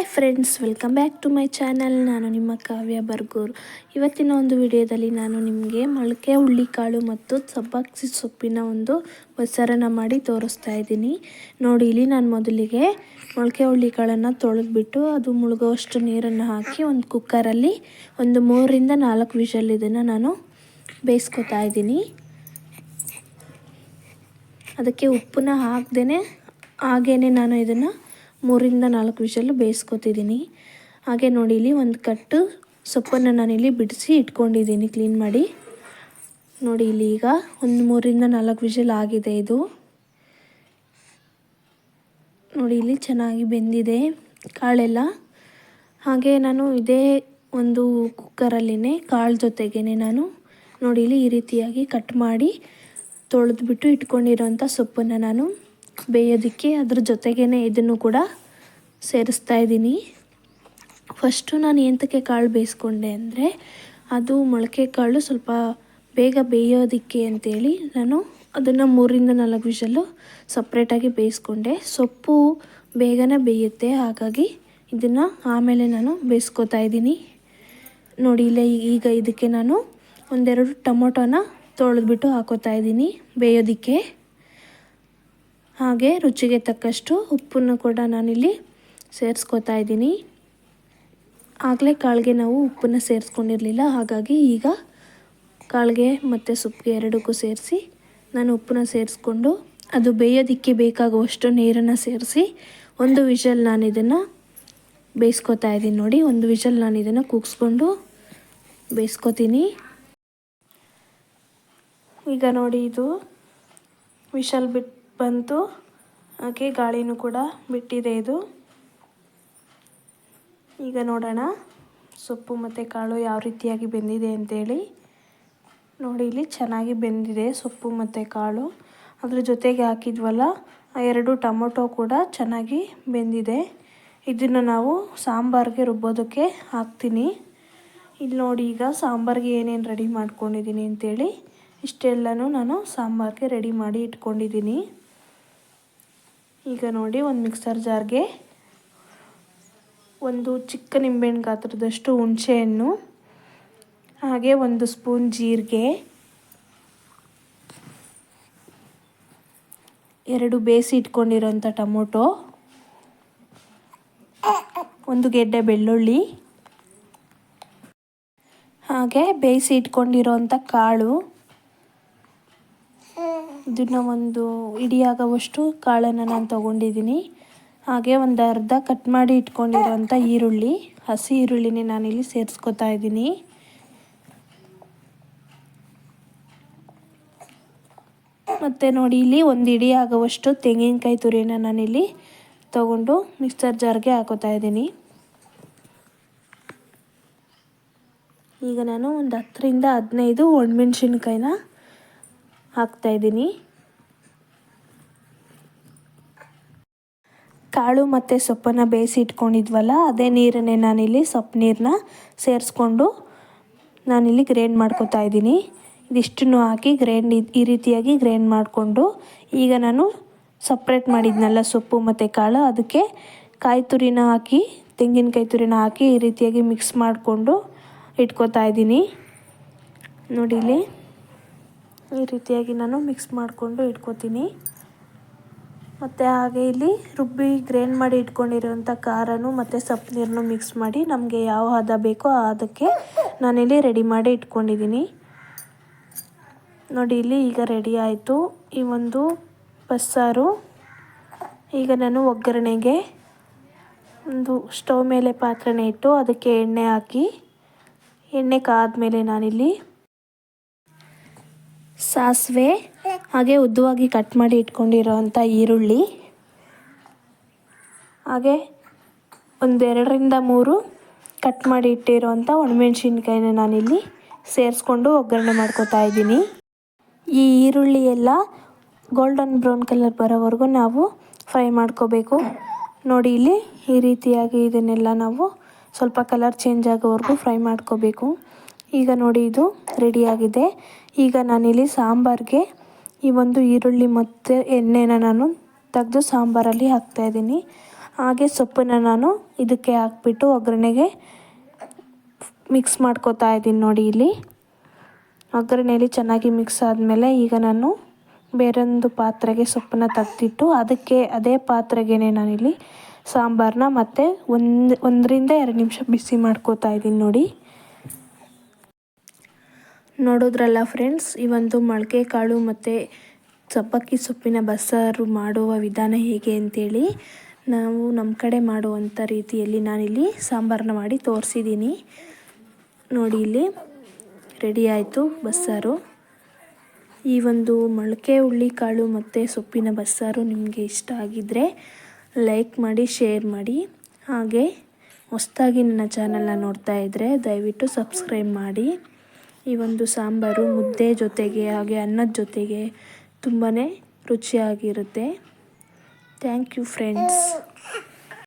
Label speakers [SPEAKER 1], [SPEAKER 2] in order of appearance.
[SPEAKER 1] Hi friends, welcome back to my channel. ನಾನು ನಿಮ್ಮ ಕಾವ್ಯ ಬರ್ಗೂರು. ಇವತ್ತಿನ ಒಂದು ವಿಡಿಯೋದಲ್ಲಿ ನಾನು ನಿಮಗೆ ಮೊಳಕೆ ಹುಳ್ಳಿಕಾಳು ಮತ್ತು ಸಬ್ಬಕ್ಸಿ ಸೊಪ್ಪಿನ ಒಂದು ಬಸರನ ಮಾಡಿ ತೋರಿಸ್ತಾ ಇದ್ದೀನಿ. ನೋಡಿ, ಇಲ್ಲಿ ನಾನು ಮೊದಲಿಗೆ ಮೊಳಕೆ ಹುಳ್ಳಿಕಾಳನ್ನು ತೊಳೆದ್ಬಿಟ್ಟು ಅದು ಮುಳುಗುವಷ್ಟು ನೀರನ್ನು ಹಾಕಿ ಒಂದು ಕುಕ್ಕರಲ್ಲಿ ಒಂದು ಮೂರರಿಂದ ನಾಲ್ಕು ವಿಷಲ್ ಇದನ್ನು ನಾನು ಬೇಯಿಸ್ಕೊತಾ ಇದ್ದೀನಿ. ಅದಕ್ಕೆ ಉಪ್ಪನ್ನ ಹಾಕ್ದೇ ಹಾಗೇ ನಾನು ಇದನ್ನು ಮೂರಿಂದ ನಾಲ್ಕು ವಿಷಲ್ಲು ಬೇಯಿಸ್ಕೊತಿದ್ದೀನಿ. ಹಾಗೆ ನೋಡಿ, ಇಲ್ಲಿ ಒಂದು ಕಟ್ಟು ಸೊಪ್ಪನ್ನು ನಾನಿಲ್ಲಿ ಬಿಡಿಸಿ ಇಟ್ಕೊಂಡಿದ್ದೀನಿ ಕ್ಲೀನ್ ಮಾಡಿ. ನೋಡಿ, ಇಲ್ಲಿ ಈಗ ಒಂದು ಮೂರಿಂದ ನಾಲ್ಕು ವಿಷಲ್ ಆಗಿದೆ ಇದು. ನೋಡಿ, ಇಲ್ಲಿ ಚೆನ್ನಾಗಿ ಬೆಂದಿದೆ ಕಾಳೆಲ್ಲ. ಹಾಗೆ ನಾನು ಇದೇ ಒಂದು ಕುಕ್ಕರಲ್ಲಿನೇ ಕಾಳು ಜೊತೆಗೇ ನಾನು ನೋಡಿ, ಇಲ್ಲಿ ಈ ರೀತಿಯಾಗಿ ಕಟ್ ಮಾಡಿ ತೊಳೆದ್ಬಿಟ್ಟು ಇಟ್ಕೊಂಡಿರೋಂಥ ಸೊಪ್ಪನ್ನು ನಾನು ಬೇಯೋದಕ್ಕೆ ಅದ್ರ ಜೊತೆಗೇ ಇದನ್ನು ಕೂಡ ಸೇರಿಸ್ತಾ ಇದ್ದೀನಿ. ಫಸ್ಟು ನಾನು ಎಂತಕ್ಕೆ ಕಾಳು ಬೇಯಿಸ್ಕೊಂಡೆ ಅಂದರೆ, ಅದು ಮೊಳಕೆ ಕಾಳು ಸ್ವಲ್ಪ ಬೇಗ ಬೇಯೋದಕ್ಕೆ ಅಂತೇಳಿ ನಾನು ಅದನ್ನು ಮೂರಿಂದ ನಾಲ್ಕು ವಿಷಲ್ಲು ಸಪ್ರೇಟಾಗಿ ಬೇಯಿಸ್ಕೊಂಡೆ. ಸೊಪ್ಪು ಬೇಗನೆ ಬೇಯುತ್ತೆ, ಹಾಗಾಗಿ ಇದನ್ನು ಆಮೇಲೆ ನಾನು ಬೇಯಿಸ್ಕೊತಾ ಇದ್ದೀನಿ. ನೋಡಿ, ಇಲ್ಲ ಈಗ ಇದಕ್ಕೆ ನಾನು ಒಂದೆರಡು ಟೊಮೊಟೊನ ತೊಳೆದ್ಬಿಟ್ಟು ಹಾಕೋತಾ ಇದ್ದೀನಿ ಬೇಯೋದಕ್ಕೆ. ಹಾಗೆ ರುಚಿಗೆ ತಕ್ಕಷ್ಟು ಉಪ್ಪನ್ನು ಕೂಡ ನಾನಿಲ್ಲಿ ಸೇರಿಸ್ಕೋತಾ ಇದ್ದೀನಿ. ಆಗಲೇ ಕಾಳಿಗೆ ನಾವು ಉಪ್ಪನ್ನು ಸೇರಿಸ್ಕೊಂಡಿರಲಿಲ್ಲ, ಹಾಗಾಗಿ ಈಗ ಕಾಳಿಗೆ ಮತ್ತು ಸೊಪ್ಪಿಗೆ ಎರಡಕ್ಕೂ ಸೇರಿಸಿ ನಾನು ಉಪ್ಪನ್ನು ಸೇರಿಸ್ಕೊಂಡು ಅದು ಬೇಯೋದಕ್ಕೆ ಬೇಕಾಗುವಷ್ಟು ನೀರನ್ನು ಸೇರಿಸಿ ಒಂದು ವಿಷಲ್ ನಾನು ಇದನ್ನು ಬೇಯಿಸ್ಕೊತಾ ಇದ್ದೀನಿ ನೋಡಿ, ಒಂದು ವಿಷಲ್ ನಾನು ಇದನ್ನು ಕೂಗಿಸ್ಕೊಂಡು ಬೇಯಿಸ್ಕೊತೀನಿ. ಈಗ ನೋಡಿ ಇದು ವಿಷಲ್ ಬಿಟ್ಟು ಬಂತು. ಹಾಗೆ ಗಾಳಿನೂ ಕೂಡ ಬಿಟ್ಟಿದೆ ಇದು. ಈಗ ನೋಡೋಣ ಸೊಪ್ಪು ಮತ್ತು ಕಾಳು ಯಾವ ರೀತಿಯಾಗಿ ಬೆಂದಿದೆ ಅಂತೇಳಿ. ನೋಡಿ, ಇಲ್ಲಿ ಚೆನ್ನಾಗಿ ಬೆಂದಿದೆ ಸೊಪ್ಪು ಮತ್ತು ಕಾಳು. ಅದ್ರ ಜೊತೆಗೆ ಹಾಕಿದ್ವಲ್ಲ ಎರಡು ಟೊಮೊಟೊ ಕೂಡ ಚೆನ್ನಾಗಿ ಬೆಂದಿದೆ. ಇದನ್ನು ನಾವು ಸಾಂಬಾರಿಗೆ ರುಬ್ಬೋದಕ್ಕೆ ಹಾಕ್ತೀನಿ. ಇಲ್ಲಿ ನೋಡಿ, ಈಗ ಸಾಂಬಾರಿಗೆ ಏನೇನು ರೆಡಿ ಮಾಡ್ಕೊಂಡಿದ್ದೀನಿ ಅಂತೇಳಿ. ಇಷ್ಟೆಲ್ಲನೂ ನಾನು ಸಾಂಬಾರಿಗೆ ರೆಡಿ ಮಾಡಿ ಇಟ್ಕೊಂಡಿದ್ದೀನಿ. ಈಗ ನೋಡಿ ಒಂದು ಮಿಕ್ಸರ್ ಜಾರ್ಗೆ ಒಂದು ಚಿಕ್ಕ ನಿಂಬೆಹಣ್ಣು ಗಾತ್ರದಷ್ಟು ಹುಣಸೆಹಣ್ಣು, ಹಾಗೆ ಒಂದು ಸ್ಪೂನ್ ಜೀರಿಗೆ, ಎರಡು ಬೇಯಿಸಿ ಇಟ್ಕೊಂಡಿರೋಂಥ ಟೊಮೊಟೊ, ಒಂದು ಗೆಡ್ಡೆ ಬೆಳ್ಳುಳ್ಳಿ, ಹಾಗೆ ಬೇಯಿಸಿ ಇಟ್ಕೊಂಡಿರೋಂಥ ಕಾಳು ಇದನ್ನು ಒಂದು ಇಡಿಯಾಗುವಷ್ಟು ಕಾಳನ್ನು ನಾನು ತಗೊಂಡಿದ್ದೀನಿ. ಹಾಗೆ ಒಂದು ಅರ್ಧ ಕಟ್ ಮಾಡಿ ಇಟ್ಕೊಂಡಿರೋಂಥ ಈರುಳ್ಳಿ, ಹಸಿ ಈರುಳ್ಳಿನೇ ನಾನಿಲ್ಲಿ ಸೇರಿಸ್ಕೊತಾ ಇದ್ದೀನಿ. ಮತ್ತು ನೋಡಿ, ಇಲ್ಲಿ ಒಂದು ಇಡಿ ಆಗುವಷ್ಟು ತೆಂಗಿನಕಾಯಿ ತುರಿನ ನಾನಿಲ್ಲಿ ತಗೊಂಡು ಮಿಕ್ಸರ್ ಜಾರ್ಗೆ ಹಾಕೋತಾ ಇದ್ದೀನಿ. ಈಗ ನಾನು ಒಂದು ಹತ್ತರಿಂದ ಹದಿನೈದು ಒಣಮೆಣ್ಸಿನ್ಕಾಯಿನ ಹಾಕ್ತಾಯಿದ್ದೀನಿ ಕಾಳು ಮತ್ತು ಸೊಪ್ಪನ್ನು ಬೇಯಿಸಿ ಇಟ್ಕೊಂಡಿದ್ವಲ್ಲ, ಅದೇ ನೀರನ್ನೇ ನಾನಿಲ್ಲಿ ಸೊಪ್ಪು ನೀರನ್ನ ಸೇರಿಸ್ಕೊಂಡು ನಾನಿಲ್ಲಿ ಗ್ರೈಂಡ್ ಮಾಡ್ಕೊತಾ ಇದ್ದೀನಿ. ಇದಿಷ್ಟನ್ನು ಹಾಕಿ ಗ್ರೈಂಡ್ ಈ ರೀತಿಯಾಗಿ ಗ್ರೈಂಡ್ ಮಾಡಿಕೊಂಡು ಈಗ ನಾನು ಸಪ್ರೇಟ್ ಮಾಡಿದ್ನಲ್ಲ ಸೊಪ್ಪು ಮತ್ತು ಕಾಳು, ಅದಕ್ಕೆ ಕಾಯಿ ತುರಿನ ಹಾಕಿ, ತೆಂಗಿನಕಾಯಿ ತುರಿನ ಹಾಕಿ ಈ ರೀತಿಯಾಗಿ ಮಿಕ್ಸ್ ಮಾಡಿಕೊಂಡು ಇಟ್ಕೋತಾ ಇದ್ದೀನಿ. ನೋಡಿಲಿ ಈ ರೀತಿಯಾಗಿ ನಾನು ಮಿಕ್ಸ್ ಮಾಡಿಕೊಂಡು ಇಟ್ಕೋತೀನಿ. ಮತ್ತು ಹಾಗೆ ಇಲ್ಲಿ ರುಬ್ಬಿ ಗ್ರೈಂಡ್ ಮಾಡಿ ಇಟ್ಕೊಂಡಿರುವಂಥ ಖಾರನು ಮತ್ತು ಸೊಪ್ಪು ನೀರನ್ನು ಮಿಕ್ಸ್ ಮಾಡಿ ನಮಗೆ ಯಾವ ಹದ ಬೇಕೋ ಅದಕ್ಕೆ ನಾನಿಲ್ಲಿ ರೆಡಿ ಮಾಡಿ ಇಟ್ಕೊಂಡಿದ್ದೀನಿ. ನೋಡಿ, ಇಲ್ಲಿ ಈಗ ರೆಡಿ ಆಯಿತು. ಈ ಒಂದು ಬಸ್ಸಾರು. ಈಗ ನಾನು ಒಗ್ಗರಣೆಗೆ ಒಂದು ಸ್ಟವ್ ಮೇಲೆ ಪಾತ್ರೆನೇ ಇಟ್ಟು ಅದಕ್ಕೆ ಎಣ್ಣೆ ಹಾಕಿ, ಎಣ್ಣೆ ಕಾದ ಮೇಲೆ ನಾನಿಲ್ಲಿ ಸಾಸಿವೆ, ಹಾಗೆ ಉದ್ದವಾಗಿ ಕಟ್ ಮಾಡಿ ಇಟ್ಕೊಂಡಿರೋವಂಥ ಈರುಳ್ಳಿ, ಹಾಗೆ ಒಂದೆರಡರಿಂದ ಮೂರು ಕಟ್ ಮಾಡಿ ಇಟ್ಟಿರೋವಂಥ ಒಣಮೆಣ್ಸಿನ್ಕಾಯಿನ ನಾನಿಲ್ಲಿ ಸೇರಿಸ್ಕೊಂಡು ಒಗ್ಗರಣೆ ಮಾಡ್ಕೋತಾ ಇದ್ದೀನಿ. ಈ ಈರುಳ್ಳಿ ಎಲ್ಲ ಗೋಲ್ಡನ್ ಬ್ರೌನ್ ಕಲರ್ ಬರೋವರೆಗೂ ನಾವು ಫ್ರೈ ಮಾಡ್ಕೋಬೇಕು. ನೋಡಿ ಇಲ್ಲಿ ಈ ರೀತಿಯಾಗಿ ಇದನ್ನೆಲ್ಲ ನಾವು ಸ್ವಲ್ಪ ಕಲರ್ ಚೇಂಜ್ ಆಗೋವರೆಗೂ ಫ್ರೈ ಮಾಡ್ಕೋಬೇಕು. ಈಗ ನೋಡಿ ಇದು ರೆಡಿಯಾಗಿದೆ ಈಗ ನಾನಿಲ್ಲಿ ಸಾಂಬಾರಿಗೆ ಈ ಒಂದು ಈರುಳ್ಳಿ ಮತ್ತು ಎಣ್ಣೆನ ನಾನು ತೆಗೆದು ಸಾಂಬಾರಲ್ಲಿ ಹಾಕ್ತಾಯಿದ್ದೀನಿ ಹಾಗೆ ಸೊಪ್ಪನ್ನು ನಾನು ಇದಕ್ಕೆ ಹಾಕ್ಬಿಟ್ಟು ಒಗ್ಗರಣೆಗೆ ಮಿಕ್ಸ್ ಮಾಡ್ಕೋತಾ ಇದ್ದೀನಿ ನೋಡಿ ಇಲ್ಲಿ. ಒಗ್ಗರಣೆಯಲ್ಲಿ ಚೆನ್ನಾಗಿ ಮಿಕ್ಸ್ ಆದಮೇಲೆ ಈಗ ನಾನು ಬೇರೊಂದು ಪಾತ್ರೆಗೆ ಸೊಪ್ಪನ್ನು ತೆಗ್ದಿಟ್ಟು ಅದಕ್ಕೆ ಅದೇ ಪಾತ್ರೆಗೆ ನಾನಿಲ್ಲಿ ಸಾಂಬಾರನ್ನ ಮತ್ತು ಒಂದು, ಒಂದರಿಂದ ಎರಡು ನಿಮಿಷ ಬಿಸಿ ಮಾಡ್ಕೋತಾ ಇದ್ದೀನಿ ನೋಡಿ. ನೋಡೋದ್ರಲ್ಲ ಫ್ರೆಂಡ್ಸ್ ಈ ಒಂದು ಮೊಳಕೆ ಕಾಳು ಮತ್ತು ಸಬ್ಬಕ್ಕಿ ಸೊಪ್ಪಿನ ಬಸ್ಸಾರು ಮಾಡುವ ವಿಧಾನ ಹೇಗೆ ಅಂತೇಳಿ ನಾವು ನಮ್ಮ ಕಡೆ ಮಾಡುವಂಥ ರೀತಿಯಲ್ಲಿ ನಾನಿಲ್ಲಿ ಸಾಂಬಾರನ್ನ ಮಾಡಿ ತೋರಿಸಿದ್ದೀನಿ. ನೋಡಿ ಇಲ್ಲಿ ರೆಡಿ ಆಯಿತು ಬಸ್ಸಾರು. ಈ ಒಂದು ಮೊಳಕೆ ಕಾಳು ಮತ್ತು ಸೊಪ್ಪಿನ ಬಸ್ಸಾರು ನಿಮಗೆ ಇಷ್ಟ ಆಗಿದ್ದರೆ ಲೈಕ್ ಮಾಡಿ ಶೇರ್ ಮಾಡಿ. ಹಾಗೆ ಹೊಸ್ದಾಗಿ ನನ್ನ ಚಾನಲ್ನ ನೋಡ್ತಾ ಇದ್ದರೆ ದಯವಿಟ್ಟು ಸಬ್ಸ್ಕ್ರೈಬ್ ಮಾಡಿ. ಈ ಒಂದು ಸಾಂಬಾರು ಮುದ್ದೆ ಜೊತೆಗೆ ಹಾಗೆ ಅನ್ನದ ಜೊತೆಗೆ ತುಂಬಾ ರುಚಿಯಾಗಿರುತ್ತೆ. Thank you friends